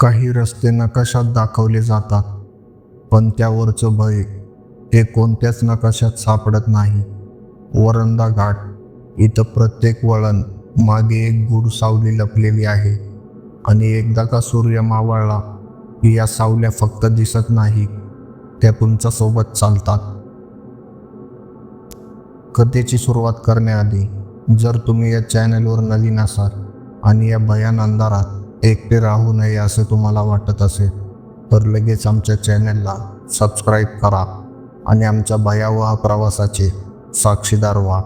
काही रस्ते नकाशात दाखवले जातात पण त्यावरचं भय हे कोणत्याच नकाशात सापडत नाही. वरंदा घाट इथं प्रत्येक वळण मागे एक गूढ सावली लपलेली आहे आणि एकदा का सूर्य मावळला की या सावल्या फक्त दिसत नाही त्या तुमच्यासोबत चालतात. कथेची सुरुवात करण्याआधी जर तुम्ही या चॅनलवर नवीन असाल आणि या भयान अंधारात एकटे राहू नये असे तुम्हाला वाटत असेल तर लगेच आमच्या चॅनलला सबस्क्राईब करा आणि आमच्या भयावह प्रवासाचे साक्षीदार व्हा.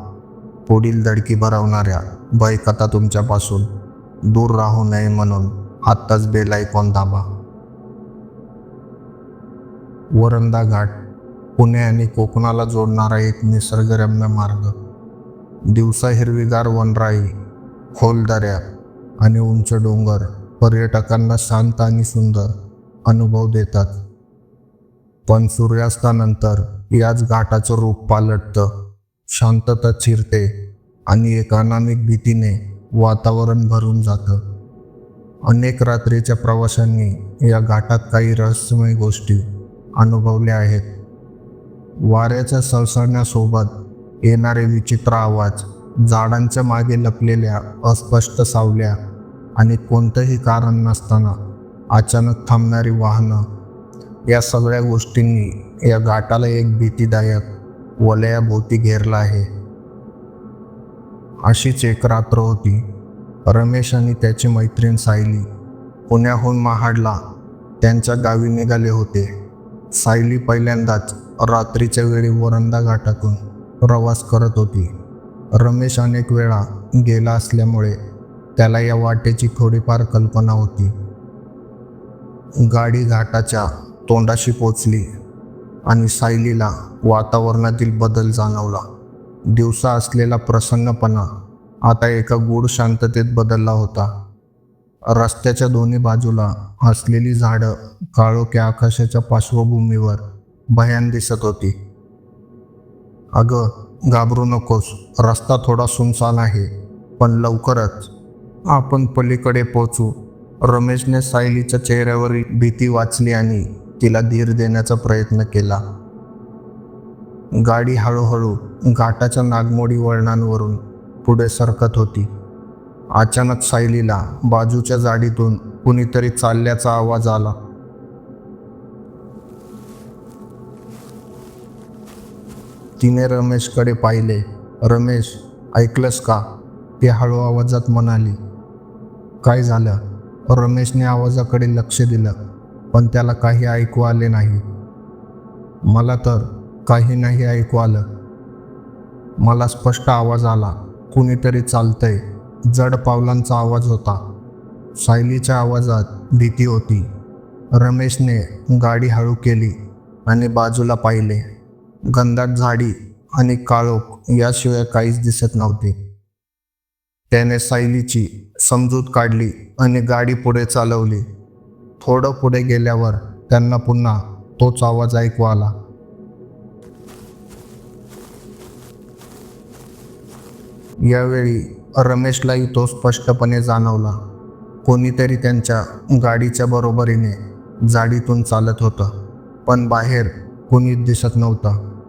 पुढील धडकी भरवणाऱ्या भयकथा तुमच्यापासून दूर राहू नये म्हणून आत्ताच बेल आयकॉन दाबा. वरंदा घाट पुणे आणि कोकणाला जोडणारा एक निसर्गरम्य मार्ग. दिवसा हिरवीगार वनराई खोल दऱ्या आणि उंच डोंगर पर्यटकांना शांत आणि सुंदर अनुभव देतात. पण सूर्यास्तानंतर याच घाटाचं रूप पालटतं. शांतता चिरते आणि एक अनामिक भीतीने वातावरण भरून जातं. अनेक रात्रीच्या प्रवाशांनी या घाटात काही रहस्यमय गोष्टी अनुभवल्या आहेत. वाऱ्याच्या सळसळण्यासोबत येणारे विचित्र आवाज झाडांच्या मागे लपलेल्या अस्पष्ट सावल्या आणि कोणतंही कारण नसताना अचानक थांबणारी वाहनं या सगळ्या गोष्टींनी या घाटाला एक भीतीदायक वलयाभोवती घेरला आहे. अशीच एक रात्र होती. रमेश आणि त्याची मैत्रीण सायली पुण्याहून महाडला त्यांच्या गावी निघाले होते. सायली पहिल्यांदाच रात्रीच्या वेळी वरंदा घाटातून प्रवास करत होती. रमेश अनेक वेळा गेला असल्यामुळे त्याला या वाटेची थोडीफार कल्पना होती. गाडी घाटाच्या तोंडाशी पोचली आणि सायलीला वातावरणातील बदल जाणवला. दिवसा असलेला प्रसन्नपणा आता एका गूढ शांततेत बदलला होता. रस्त्याच्या दोन्ही बाजूला असलेली झाडं काळोख्या आकाशाच्या पार्श्वभूमीवर भयान दिसत होती. अगं घाबरू नकोस रस्ता थोडा सुनसान आहे पण लवकरच आपण पलीकडे पोचू. रमेशने सायलीच्या चेहऱ्यावरील भीती वाचली आणि तिला धीर देण्याचा प्रयत्न केला. गाडी हळूहळू घाटाच्या नागमोडी वळणांवरून पुढे सरकत होती. अचानक सायलीला बाजूच्या जाडीतून कुणीतरी चालल्याचा आवाज आला. तिने रमेशकडे पाहिले. रमेश ऐकलंस का? ती हळू आवाजात म्हणाली. काय झालं? रमेशने आवाजाकडे लक्ष दिलं पण त्याला काही ऐकू आले नाही. मला तर काही नाही ऐकू आलं. मला स्पष्ट आवाज आला कुणीतरी चालतंय. जड पावलांचा आवाज होता. सायलीच्या आवाजात भीती होती. रमेशने गाडी हळू केली आणि बाजूला पाहिले. गंधात झाडी आणि काळोख याशिवाय काहीच दिसत नव्हते. त्याने सायलीची समजूत काढली आणि गाडी पुढे चालवली. थोडं पुढे गेल्यावर त्यांना पुन्हा तोच आवाज ऐकू आला. यावेळी रमेशलाही तो स्पष्टपणे जाणवला. कोणीतरी त्यांच्या गाडीच्या बरोबरीने जाडीतून चालत होतं पण बाहेर कोणीच दिसत नव्हतं.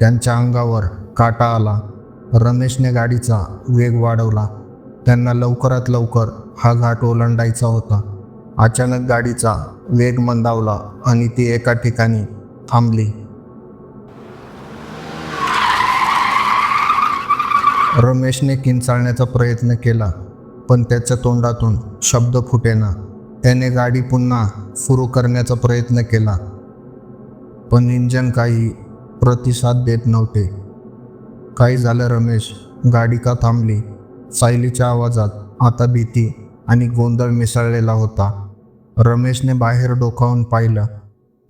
त्यांच्या अंगावर काटा आला. रमेशने गाडीचा वेग वाढवला. त्यांना लवकरात लवकर हा घाट ओलांडायचा होता. अचानक गाडीचा वेग मंदावला आणि ती एका ठिकाणी थांबली. रमेशने किंचाळण्याचा प्रयत्न केला पण त्याच्या तोंडातून शब्द फुटेना. त्याने गाडी पुन्हा सुरू करण्याचा प्रयत्न केला पण इंजन काही प्रतिसाद देत नव्हते. काय झालं रमेश? गाडी का थांबली? सायलीच्या आवाजात आता भीती आणि गोंधळ मिसळलेला होता. रमेशने बाहेर डोकावून पाहिलं.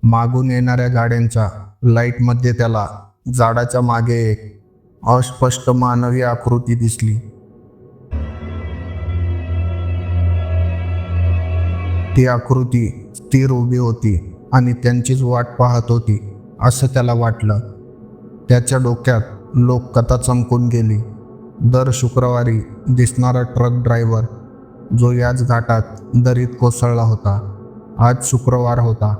मागून येणाऱ्या गाड्यांच्या लाईटमध्ये त्याला झाडाच्या मागे एक अस्पष्ट मानवी आकृती दिसली. ती आकृती स्थिर उभी होती आणि त्यांचीच वाट पाहत होती असं त्याला वाटलं. त्याच्या डोक्यात लोककथा चमकून गेली. दर शुक्रवारी दिसणारा ट्रक ड्रायव्हर जो याच घाटात दरीत कोसळला होता आज शुक्रवार होता.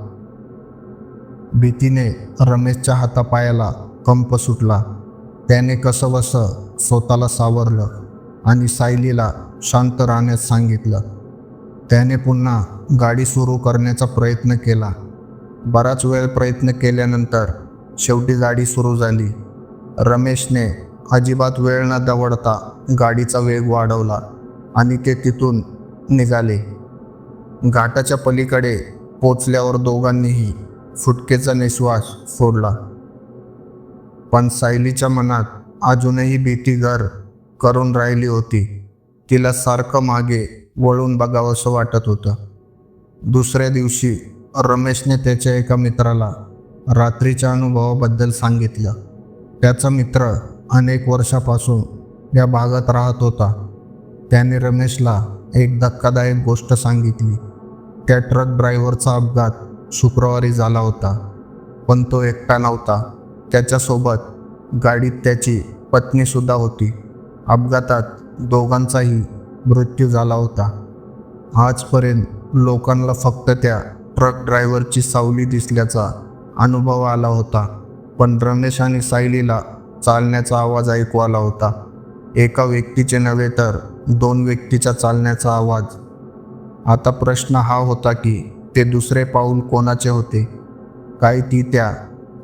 भीतीने रमेशच्या हातापायाला कंप सुटला. त्याने कसंबसं स्वतःला सावरलं आणि सायलीला शांत राहण्यास सांगितलं. त्याने पुन्हा गाडी सुरू करण्याचा प्रयत्न केला. बराच वेळ प्रयत्न केल्यानंतर शेवटी गाडी सुरू झाली. रमेशने अजिबात वेळ न दवडता गाडीचा वेग वाढवला आणि ते तिथून निघाले. घाटाच्या पलीकडे पोचल्यावर दोघांनीही फुटकेचा निश्वास सोडला. पण सायलीच्या मनात अजूनही भीती घर करून राहिली होती. तिला सारखं मागे वळून बघावंसं वाटत होतं. दुसऱ्या दिवशी रमेशने त्याच्या एका मित्राला रात्रीच्या अनुभवाबद्दल सांगितलं. त्याचा मित्र अनेक वर्षापासून या भागात राहत होता. त्याने रमेशला एक धक्कादायक गोष्ट सांगितली. त्या ट्रक ड्रायव्हरचा अपघात शुक्रवारी झाला होता पण तो एकटा नव्हता. त्याच्यासोबत गाडीत त्याची पत्नीसुद्धा होती. अपघातात दोघांचाही मृत्यू झाला होता. आजपर्यंत लोकांना फक्त त्या ट्रक ड्रायव्हरची सावली दिसल्याचा अनुभव आला होता पण रमेश आणि सायलीला चालण्याचा आवाज ऐकू आला होता. एका व्यक्तीचे नव्हे तर दोन व्यक्तीचा चालण्याचा आवाज. आता प्रश्न हा होता की ते दुसरे पाऊल कोणाचे होते? काय ती त्या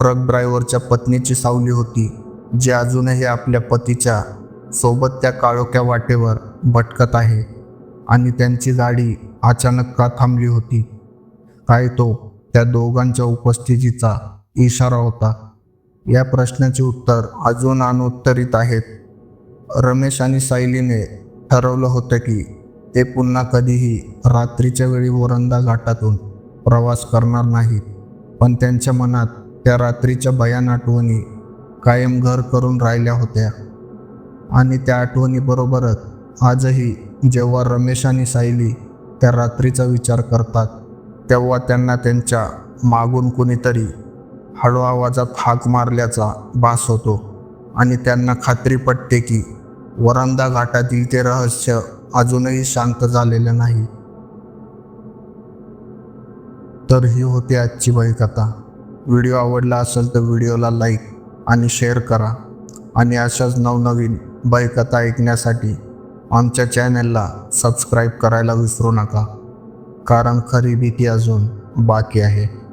ट्रक ड्रायव्हरच्या पत्नीची सावली होती जी अजूनही आपल्या पतीच्या सोबत त्या काळोख्या वाटेवर भटकत आहे आणि त्यांची गाडी अचानक का थांबली होती? काय तो त्या दोघांच्या उपस्थितीचा इशारा होता. या प्रश्नाचे उत्तर अजून अनुत्तरित आहेत. रमेश आणि सायलीने ठरवलं होतं की ते पुन्हा कधीही रात्रीच्या वेळी वरंदा घाटातून प्रवास करणार नाहीत. पण त्यांच्या मनात त्या रात्रीच्या भयान आठवणी कायम घर करून राहिल्या होत्या. आणि त्या आठवणीबरोबरच आजही जेव्हा रमेश आणि सायली त्या रात्रीचा विचार करतात तेव्हा त्यांना त्यांच्या मागून कुणीतरी हळू आवाजात हाक मारल्याचा भास होतो आणि त्यांना खात्री पटते की वरंदा घाटातील ते रहस्य अजूनही शांत झालेलं नाही. तर ही होती आजची कथा व्हिडिओ आवडला असेल तर व्हिडिओला लाईक आणि शेअर करा. आणि अशाच नवनवीन कथा ऐकण्यासाठी आमच्या चॅनलला सबस्क्राईब करायला विसरू नका. कारण खरी भीती अजून बाकी आहे.